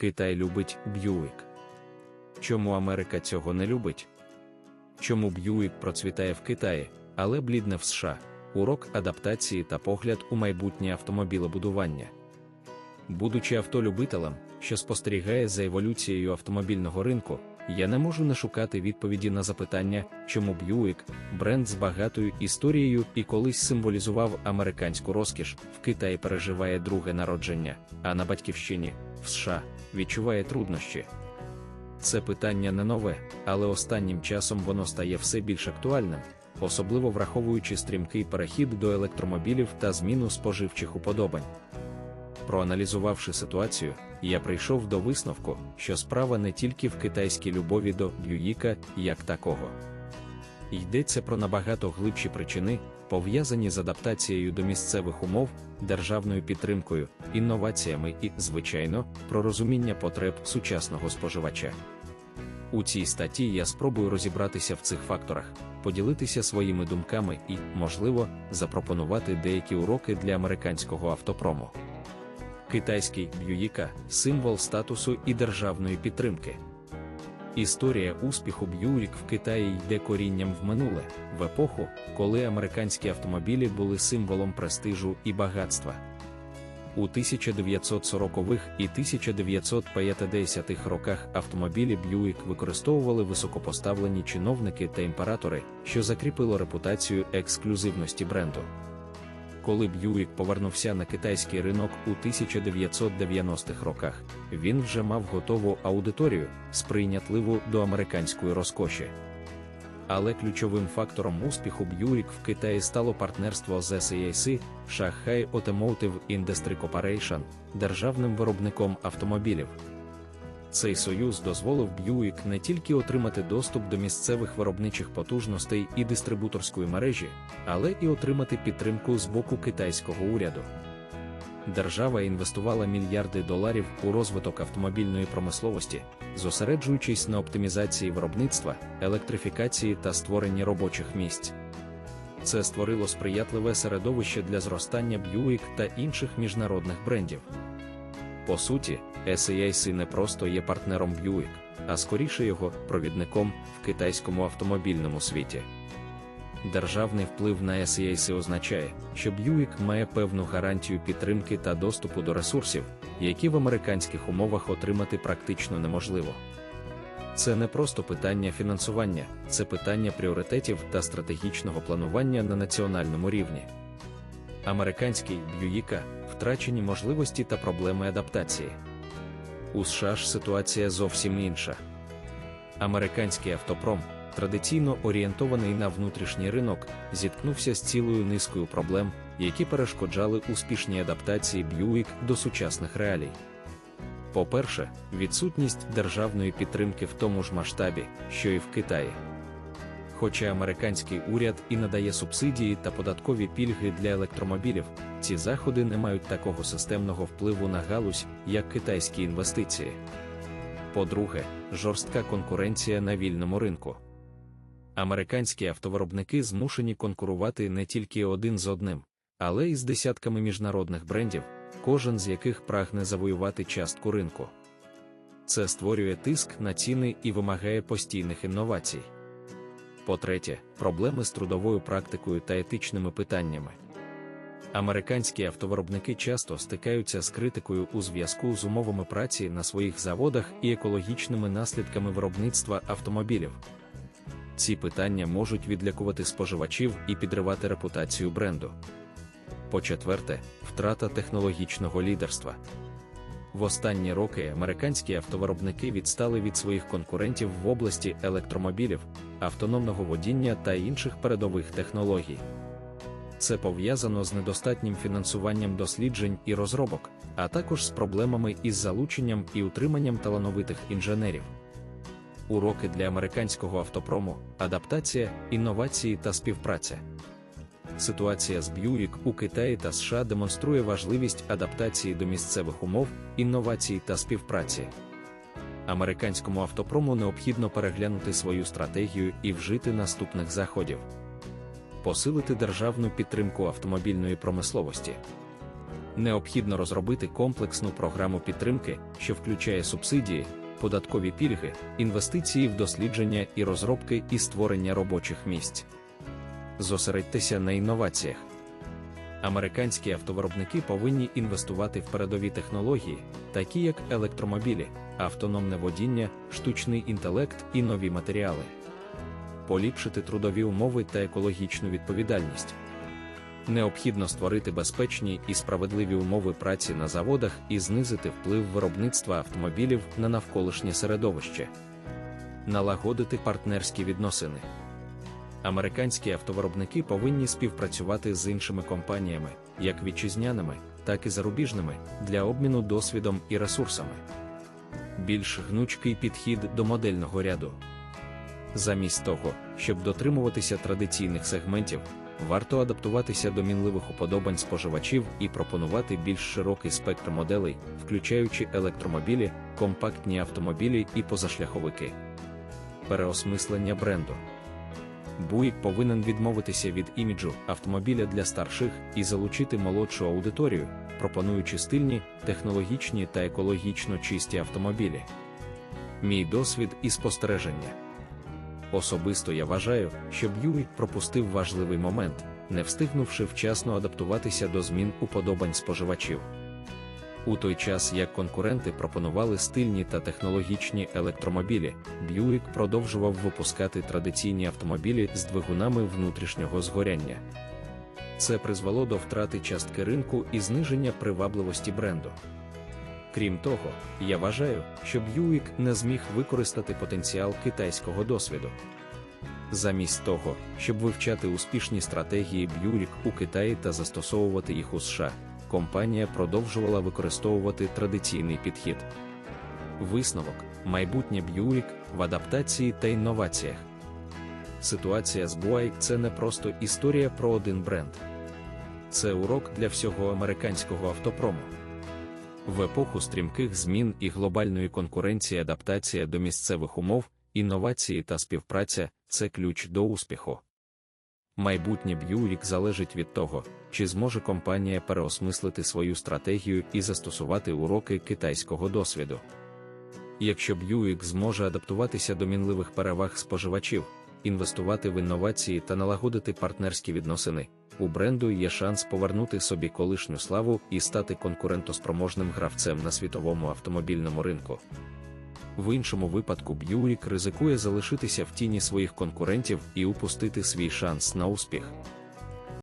Китай любить Б'юік. Чому Америка цього не любить? Чому Б'юік процвітає в Китаї, але блідне в США? Урок адаптації та погляд у майбутнє автомобілебудування. Будучи автолюбителем, що спостерігає за еволюцією автомобільного ринку, я не можу не шукати відповіді на запитання, чому Buick, бренд з багатою історією і колись символізував американську розкіш, в Китаї переживає друге народження, а на батьківщині, в США, відчуває труднощі. Це питання не нове, але останнім часом воно стає все більш актуальним, особливо враховуючи стрімкий перехід до електромобілів та зміну споживчих уподобань. Проаналізувавши ситуацію, я прийшов до висновку, що справа не тільки в китайській любові до Б'юїка як такого. Йдеться про набагато глибші причини, пов'язані з адаптацією до місцевих умов, державною підтримкою, інноваціями і, звичайно, про розуміння потреб сучасного споживача. У цій статті я спробую розібратися в цих факторах, поділитися своїми думками і, можливо, запропонувати деякі уроки для американського автопрому. Китайський б'юїка символ статусу і державної підтримки. Історія успіху Б'юрік в Китаї йде корінням в минуле, в епоху, коли американські автомобілі були символом престижу і багатства. У 1940-х і 1950-х роках автомобілі Б'юік використовували високопоставлені чиновники та імператори, що закріпило репутацію ексклюзивності бренду. Коли Б'юік повернувся на китайський ринок у 1990-х роках, він вже мав готову аудиторію, сприйнятливу до американської розкоші. Але ключовим фактором успіху Б'юрік в Китаї стало партнерство з SAIC, Shanghai Automotive Industry Corporation, державним виробником автомобілів. Цей союз дозволив Б'юік не тільки отримати доступ до місцевих виробничих потужностей і дистрибуторської мережі, але і отримати підтримку з боку китайського уряду. Держава інвестувала мільярди доларів у розвиток автомобільної промисловості, зосереджуючись на оптимізації виробництва, електрифікації та створенні робочих місць. Це створило сприятливе середовище для зростання Б'юік та інших міжнародних брендів. По суті, SAIC не просто є партнером Buick, а скоріше його провідником в китайському автомобільному світі. Державний вплив на SAIC означає, що Buick має певну гарантію підтримки та доступу до ресурсів, які в американських умовах отримати практично неможливо. Це не просто питання фінансування, це питання пріоритетів та стратегічного планування на національному рівні. Американський Б'юїка втрачені можливості та проблеми адаптації. У США ж ситуація зовсім інша. Американський автопром, традиційно орієнтований на внутрішній ринок, зіткнувся з цілою низкою проблем, які перешкоджали успішній адаптації Бьюік до сучасних реалій. По-перше, відсутність державної підтримки в тому ж масштабі, що і в Китаї. Хоча американський уряд і надає субсидії та податкові пільги для електромобілів, ці заходи не мають такого системного впливу на галузь, як китайські інвестиції. По-друге, жорстка конкуренція на вільному ринку. Американські автовиробники змушені конкурувати не тільки один з одним, але й з десятками міжнародних брендів, кожен з яких прагне завоювати частку ринку. Це створює тиск на ціни і вимагає постійних інновацій. По-третє, проблеми з трудовою практикою та етичними питаннями. Американські автовиробники часто стикаються з критикою у зв'язку з умовами праці на своїх заводах і екологічними наслідками виробництва автомобілів. Ці питання можуть відлякувати споживачів і підривати репутацію бренду. По-четверте, втрата технологічного лідерства. В останні роки американські автовиробники відстали від своїх конкурентів в області електромобілів, автономного водіння та інших передових технологій. Це пов'язано з недостатнім фінансуванням досліджень і розробок, а також з проблемами із залученням і утриманням талановитих інженерів. Уроки для американського автопрому, адаптація, інновації та співпраця. Ситуація з Б'юрік у Китаї та США демонструє важливість адаптації до місцевих умов, інновацій та співпраці. Американському автопрому необхідно переглянути свою стратегію і вжити наступних заходів, посилити державну підтримку автомобільної промисловості, Необхідно розробити комплексну програму підтримки, що включає субсидії, податкові пільги, інвестиції в дослідження і розробки і створення робочих місць. Зосередьтеся на інноваціях. Американські автовиробники повинні інвестувати в передові технології, такі як електромобілі, автономне водіння, штучний інтелект і нові матеріали, поліпшити трудові умови та екологічну відповідальність. Необхідно створити безпечні і справедливі умови праці на заводах і знизити вплив виробництва автомобілів на навколишнє середовище, налагодити партнерські відносини. Американські автовиробники повинні співпрацювати з іншими компаніями, як вітчизняними, так і зарубіжними, для обміну досвідом і ресурсами. Більш гнучкий підхід до модельного ряду. Замість того, щоб дотримуватися традиційних сегментів, варто адаптуватися до мінливих уподобань споживачів і пропонувати більш широкий спектр моделей, включаючи електромобілі, компактні автомобілі і позашляховики. Переосмислення бренду. Буїк повинен відмовитися від іміджу автомобіля для старших і залучити молодшу аудиторію, пропонуючи стильні, технологічні та екологічно чисті автомобілі. Мій досвід і спостереження. Особисто я вважаю, що Б'юік пропустив важливий момент, не встигнувши вчасно адаптуватися до змін уподобань споживачів. У той час як конкуренти пропонували стильні та технологічні електромобілі, Б'юік продовжував випускати традиційні автомобілі з двигунами внутрішнього згоряння. Це призвело до втрати частки ринку і зниження привабливості бренду. Крім того, я вважаю, що Б'юік не зміг використати потенціал китайського досвіду. Замість того, щоб вивчати успішні стратегії Б'юрік у Китаї та застосовувати їх у США, компанія продовжувала використовувати традиційний підхід. Висновок майбутнє Б'юрік в адаптації та інноваціях. Ситуація з Буай це не просто історія про один бренд, це урок для всього американського автопрому. В епоху стрімких змін і глобальної конкуренції адаптація до місцевих умов, інновації та співпраця це ключ до успіху. Майбутнє Б'юрік залежить від того, чи зможе компанія переосмислити свою стратегію і застосувати уроки китайського досвіду. Якщо Б'юік зможе адаптуватися до мінливих переваг споживачів, інвестувати в інновації та налагодити партнерські відносини, у бренду є шанс повернути собі колишню славу і стати конкурентоспроможним гравцем на світовому автомобільному ринку. В іншому випадку Б'юрік ризикує залишитися в тіні своїх конкурентів і упустити свій шанс на успіх.